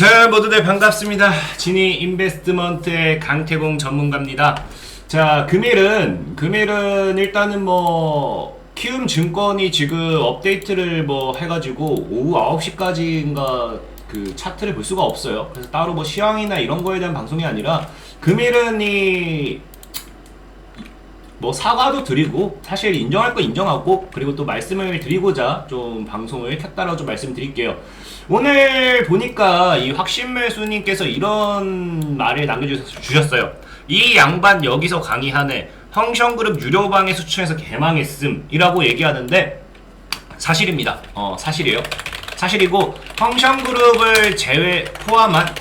자 모두들 반갑습니다. 지니 인베스트먼트의 강태공 전문가입니다. 자 금일은 금일은 일단은 뭐 키움 증권이 지금 업데이트를 뭐 해가지고 오후 9시까지인가 그 차트를 볼 수가 없어요. 그래서 따로 뭐 시황이나 이런 거에 대한 방송이 아니라 금일은 이뭐 사과도 드리고 사실 인정할 거 인정하고 그리고 또 말씀을 드리고자 좀 방송을 켰다라고 좀 말씀드릴게요. 오늘 보니까 이 확신 매수님께서 이런 말을 남겨주셨어요. 이 양반 여기서 강의하네. 황션그룹 유료방에 수출해서 개망했음이라고 얘기하는데 사실입니다. 어 사실이에요. 사실이고 황션그룹을 제외 포함한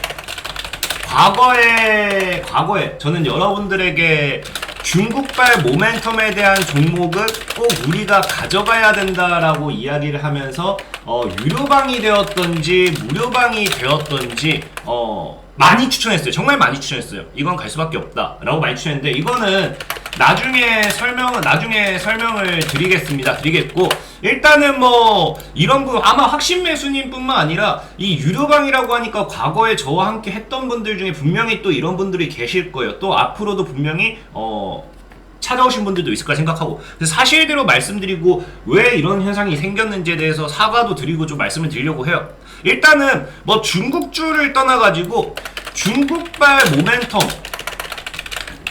과거에 과거에 저는 여러분들에게 중국발 모멘텀에 대한 종목은 꼭 우리가 가져가야 된다라고 이야기를 하면서 어, 유료방이 되었던지 무료방이 되었던지 어, 많이 추천했어요. 정말 많이 추천했어요. 이건 갈 수밖에 없다라고 많이 추천했는데 이거는 나중에 설명은 나중에 설명을 드리겠습니다. 드리겠고 일단은 뭐 이런 분 아마 확신 매수님뿐만 아니라 이 유료방이라고 하니까 과거에 저와 함께 했던 분들 중에 분명히 또 이런 분들이 계실 거예요. 또 앞으로도 분명히 어 찾아오신 분들도 있을 거라 생각하고 사실대로 말씀드리고 왜 이런 현상이 생겼는지에 대해서 사과도 드리고 좀 말씀을 드리려고 해요. 일단은 뭐 중국주를 떠나가지고 중국발 모멘텀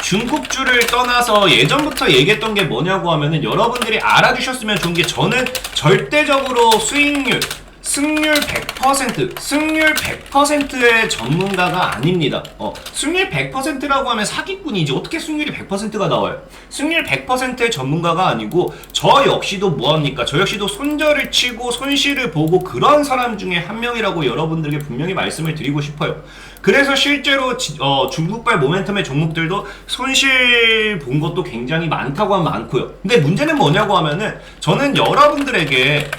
중국주를 떠나서 예전부터 얘기했던 게 뭐냐고 하면은 여러분들이 알아주셨으면 좋은 게 저는 절대적으로 수익률 승률 100%, 승률 100%의 전문가가 아닙니다. 어, 승률 100%라고 하면 사기꾼이지 어떻게 승률이 100%가 나와요? 승률 100%의 전문가가 아니고 저 역시도 뭐합니까? 저 역시도 손절을 치고 손실을 보고 그런 사람 중에 한 명이라고 여러분들에게 분명히 말씀을 드리고 싶어요. 그래서 실제로 지- 어, 중국발 모멘텀의 종목들도 손실 본 것도 굉장히 많다고 하면 많고요. 근데 문제는 뭐냐고 하면은 저는 여러분들에게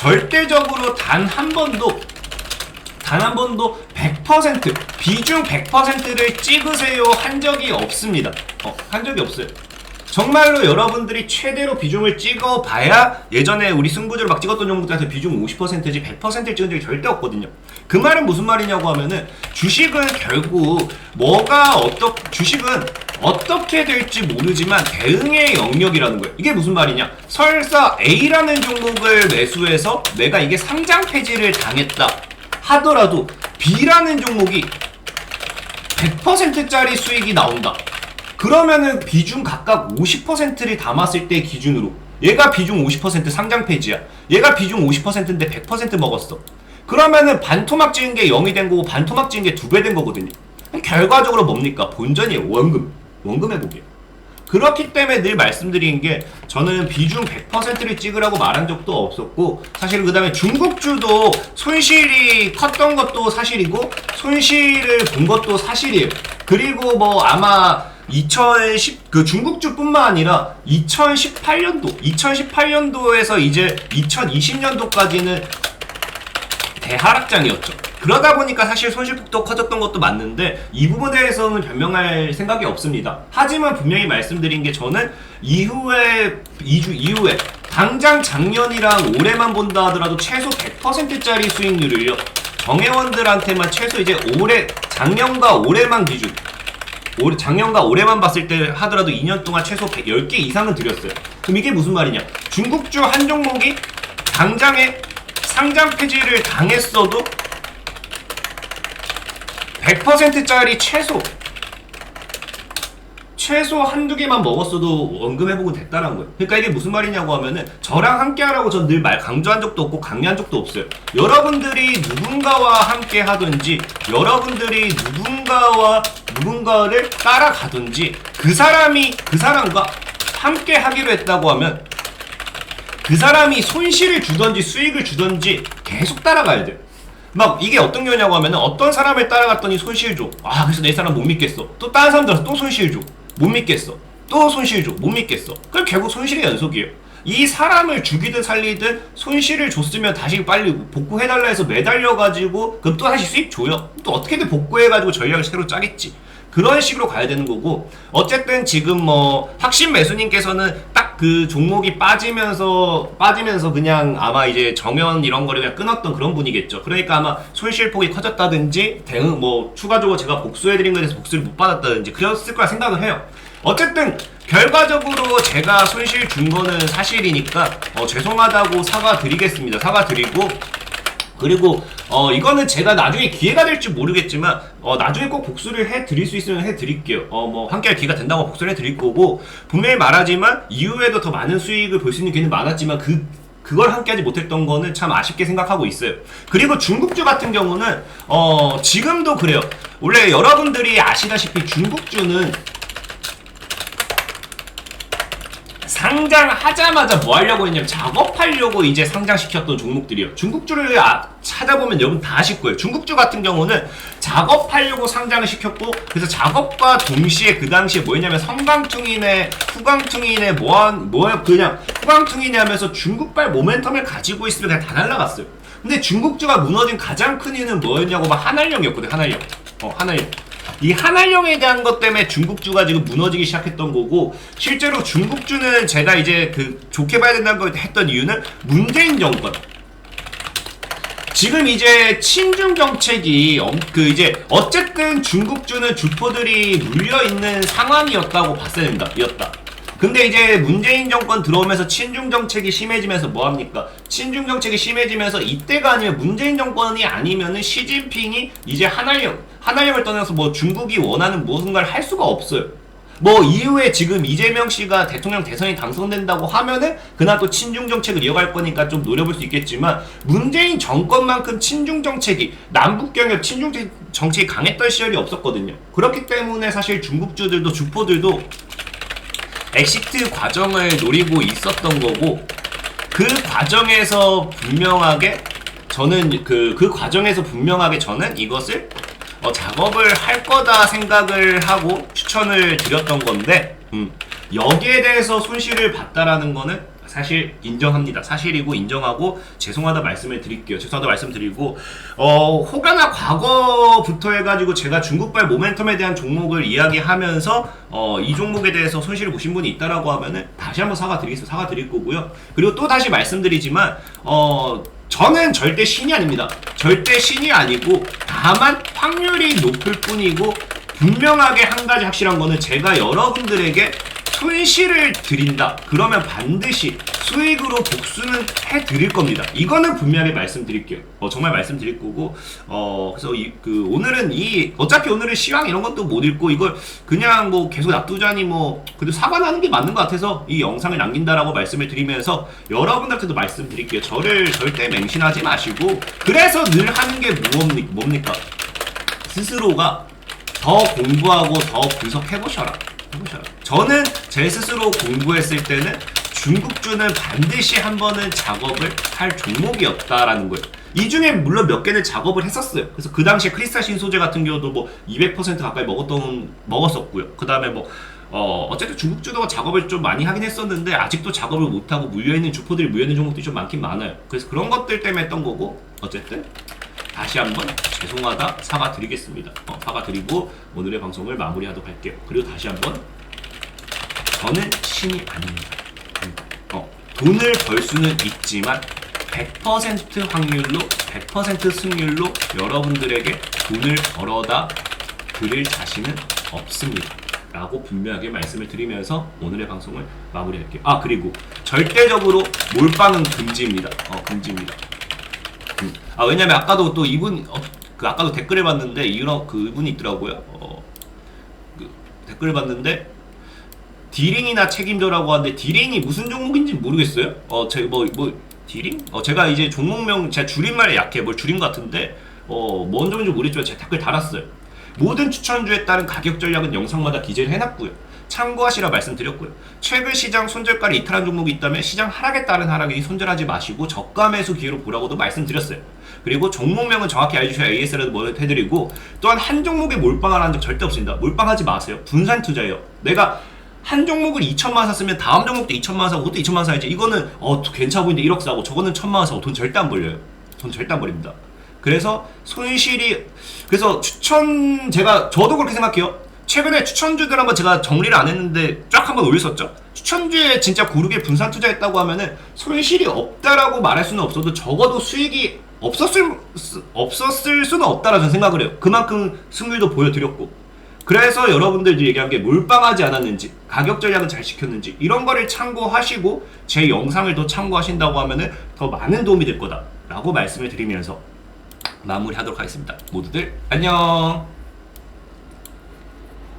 절대적으로 단 한 번도 단 한 번도 100% 비중 100%를 찍으세요 한 적이 없습니다. 어, 한 적이 없어요. 정말로 여러분들이 최대로 비중을 찍어봐야 예전에 우리 승부주를 막 찍었던 종목들한테 비중 50%지 100%를 찍은 적이 절대 없거든요. 그 말은 무슨 말이냐고 하면은 주식은 결국 뭐가 어떠 주식은 어떻게 될지 모르지만 대응의 영역이라는 거예요. 이게 무슨 말이냐? 설사 A라는 종목을 매수해서 내가 이게 상장 폐지를 당했다 하더라도 B라는 종목이 100%짜리 수익이 나온다. 그러면은 비중 각각 50%를 담았을 때 기준으로 얘가 비중 50% 상장 폐지야. 얘가 비중 50%인데 100% 먹었어. 그러면은 반토막 찍은 게 0이 된 거고 반토막 찍은 게두배된 거거든요. 결과적으로 뭡니까? 본전이에요. 원금. 원금 회복이에요. 그렇기 때문에 늘 말씀드리는 게 저는 비중 100%를 찍으라고 말한 적도 없었고 사실 그 다음에 중국주도 손실이 컸던 것도 사실이고 손실을 본 것도 사실이에요. 그리고 뭐 아마 2010 그 중국주뿐만 아니라 2018년도 2018년도에서 이제 2020년도까지는 대하락장이었죠. 그러다 보니까 사실 손실폭도 커졌던 것도 맞는데 이 부분에 대해서는 변명할 생각이 없습니다. 하지만 분명히 말씀드린 게 저는 이후에 2주 이후에 당장 작년이랑 올해만 본다 하더라도 최소 100%짜리 수익률을요. 정회원들한테만 최소 이제 올해 작년과 올해만 기준 올 작년과 올해만 봤을 때 하더라도 2년 동안 최소 10개 이상은 드렸어요. 그럼 이게 무슨 말이냐? 중국주 한 종목이 당장에 상장 폐지를 당했어도 100%짜리 최소 최소 한두 개만 먹었어도 원금 회복은 됐다는 거예요. 그러니까 이게 무슨 말이냐고 하면은 저랑 함께 하라고 전 늘 말 강조한 적도 없고 강요한 적도 없어요. 여러분들이 누군가와 함께 하든지 여러분들이 누군가와 누군가를 따라가든지 그 사람이 그 사람과 함께 하기로 했다고 하면 그 사람이 손실을 주던지 수익을 주던지 계속 따라가야 돼요. 막 이게 어떤 경우냐고 하면은 어떤 사람을 따라갔더니 손실 줘. 아 그래서 내 사람 못 믿겠어. 또 다른 사람 들어서 또 손실 줘. 못 믿겠어. 또 손실 줘. 못 믿겠어. 그럼 결국 손실의 연속이에요. 이 사람을 죽이든 살리든 손실을 줬으면 다시 빨리 복구해달라 해서 매달려가지고 그럼 또 다시 수익 줘요. 또 어떻게든 복구해가지고 전략을 새로 짜겠지. 그런 식으로 가야 되는 거고 어쨌든 지금 뭐 확신 매수님께서는 딱 그 종목이 빠지면서 빠지면서 그냥 아마 이제 정연 이런 거를 그냥 끊었던 그런 분이겠죠. 그러니까 아마 손실폭이 커졌다든지 대응 뭐 추가적으로 제가 복수해드린 거에 대해서 복수를 못 받았다든지 그랬을 거라 생각을 해요. 어쨌든 결과적으로 제가 손실 준 거는 사실이니까 어, 죄송하다고 사과드리겠습니다. 사과드리고 그리고 어 이거는 제가 나중에 기회가 될지 모르겠지만 어 나중에 꼭 복수를 해 드릴 수 있으면 해 드릴게요. 어 뭐 함께 할 기회가 된다고 복수를 해 드릴 거고 분명히 말하지만 이후에도 더 많은 수익을 볼 수 있는 기회는 많았지만 그 그걸 함께 하지 못했던 거는 참 아쉽게 생각하고 있어요. 그리고 중국주 같은 경우는 어 지금도 그래요. 원래 여러분들이 아시다시피 중국주는 상장하자마자 뭐 하려고 했냐면 작업하려고 이제 상장시켰던 종목들이요. 중국주를 아, 찾아보면 여러분 다 아실 거예요. 중국주 같은 경우는 작업하려고 상장을 시켰고 그래서 작업과 동시에 그 당시에 뭐였냐면 성강퉁이네 후강퉁이네 뭐한 뭐야 그냥 후강퉁이네 하면서 중국발 모멘텀을 가지고 있으면 그냥 다 날라갔어요. 근데 중국주가 무너진 가장 큰 이유는 뭐였냐고 막 한알령이었거든 한알령. 어 한알령. 이 한알령에 대한 것 때문에 중국주가 지금 무너지기 시작했던 거고 실제로 중국주는 제가 이제 그 좋게 봐야 된다는 걸 했던 이유는 문재인 정권 지금 이제 친중 정책이 엄- 그 이제 어쨌든 중국주는 주포들이 물려 있는 상황이었다고 봤어야 된다. 였다. 근데 이제 문재인 정권 들어오면서 친중 정책이 심해지면서 뭐 합니까? 친중 정책이 심해지면서 이때가 아니면 문재인 정권이 아니면은 시진핑이 이제 한알령 한알령을 떠나서 뭐 중국이 원하는 무엇인가를 할 수가 없어요. 뭐 이후에 지금 이재명 씨가 대통령 대선이 당선된다고 하면은 그날 또 친중 정책을 이어갈 거니까 좀 노려볼 수 있겠지만 문재인 정권만큼 친중 정책이 남북 경협 친중 정- 정책이 강했던 시절이 없었거든요. 그렇기 때문에 사실 중국주들도 주포들도 엑시트 과정을 노리고 있었던 거고 그 과정에서 분명하게 저는 그, 그 과정에서 분명하게 저는 이것을 어, 작업을 할 거다 생각을 하고 추천을 드렸던 건데 음, 여기에 대해서 손실을 봤다라는 거는 사실 인정합니다. 사실이고 인정하고 죄송하다 말씀을 드릴게요. 죄송하다 말씀드리고 어 혹여나 과거부터 해가지고 제가 중국발 모멘텀에 대한 종목을 이야기하면서 어, 이 종목에 대해서 손실을 보신 분이 있다라고 하면은 다시 한번 사과드리겠습니다. 사과드릴 거고요. 그리고 또 다시 말씀드리지만 어 저는 절대 신이 아닙니다. 절대 신이 아니고 다만 확률이 높을 뿐이고 분명하게 한 가지 확실한 거는 제가 여러분들에게 손실을 드린다. 그러면 반드시 수익으로 복수는 해 드릴 겁니다. 이거는 분명히 말씀드릴게요. 어, 정말 말씀드릴 거고, 어, 그래서 이, 그, 오늘은 이, 어차피 오늘은 시황 이런 것도 못 읽고, 이걸 그냥 뭐 계속 납두자니 뭐, 그래도 사과하는 게 맞는 것 같아서 이 영상을 남긴다라고 말씀을 드리면서 여러분들한테도 말씀드릴게요. 저를 절대 맹신하지 마시고, 그래서 늘 하는 게 무엇니- 뭡니까? 스스로가 더 공부하고 더 분석해보셔라. 해보셔라. 저는 제 스스로 공부했을 때는 중국주는 반드시 한 번은 작업을 할 종목이었다라는 거예요. 이 중에 물론 몇 개는 작업을 했었어요. 그래서 그 당시에 크리스탈 신소재 같은 경우도 뭐 200% 가까이 먹었던 먹었었고요. 그 다음에 뭐 어, 어쨌든 중국 주도가 작업을 좀 많이 하긴 했었는데 아직도 작업을 못하고 물려있는 주포들이 물려있는 종목들이 좀 많긴 많아요. 그래서 그런 것들 때문에 했던 거고 어쨌든 다시 한번 죄송하다 사과드리겠습니다. 어, 사과드리고 오늘의 방송을 마무리하도록 할게요. 그리고 다시 한번 저는 신이 아닙니다. 돈을 벌 수는 있지만 100% 확률로 100% 승률로 여러분들에게 돈을 벌어다 드릴 자신은 없습니다. 라고 분명하게 말씀을 드리면서 오늘의 방송을 마무리할게요. 아 그리고 절대적으로 몰빵은 금지입니다. 어 금지입니다. 음. 아 왜냐면 아까도 또 이분 어, 그 아까도 댓글을 봤는데 이런 그 분이 있더라고요. 어, 그 댓글을 봤는데 디링이나 책임져라고 하는데 디링이 무슨 종목인지 모르겠어요. 어, 제뭐 뭐 디링? 어, 제가 이제 종목명 제가 줄임말에 약해. 뭘 줄임 같은데 어, 뭔 종인지 모르겠지만 제가 댓글 달았어요. 모든 추천주에 따른 가격 전략은 영상마다 기재를 해놨고요. 참고하시라 말씀드렸고요. 최근 시장 손절가를 이탈한 종목이 있다면 시장 하락에 따른 하락이 손절하지 마시고 저가 매수 기회로 보라고도 말씀드렸어요. 그리고 종목명은 정확히 알려주셔야 AS라도 뭐 해드리고 또한 한 종목에 몰빵을 한 적 절대 없습니다. 몰빵하지 마세요. 분산 투자예요. 내가 한 종목을 2천만 원 샀으면 다음 종목도 2천만 원 사고 그것도 2천만 원 사야지. 이거는 어 괜찮아 보이는데 1억 사고 저거는 1천만 원 사고 돈 절대 안 벌려요. 돈 절대 안 벌립니다. 그래서 손실이 그래서 추천 제가 저도 그렇게 생각해요. 최근에 추천주들 한번 제가 정리를 안 했는데 쫙 한번 올렸었죠. 추천주에 진짜 고르게 분산 투자했다고 하면은 손실이 없다라고 말할 수는 없어도 적어도 수익이 없었을 수- 없었을 수는 없다라는 생각을 해요. 그만큼 승률도 보여드렸고. 그래서 여러분들도 얘기한 게 몰빵하지 않았는지 가격 전략은 잘 지켰는지 이런 거를 참고하시고 제 영상을 더 참고하신다고 하면은 더 많은 도움이 될 거다 라고 말씀을 드리면서 마무리하도록 하겠습니다. 모두들 안녕.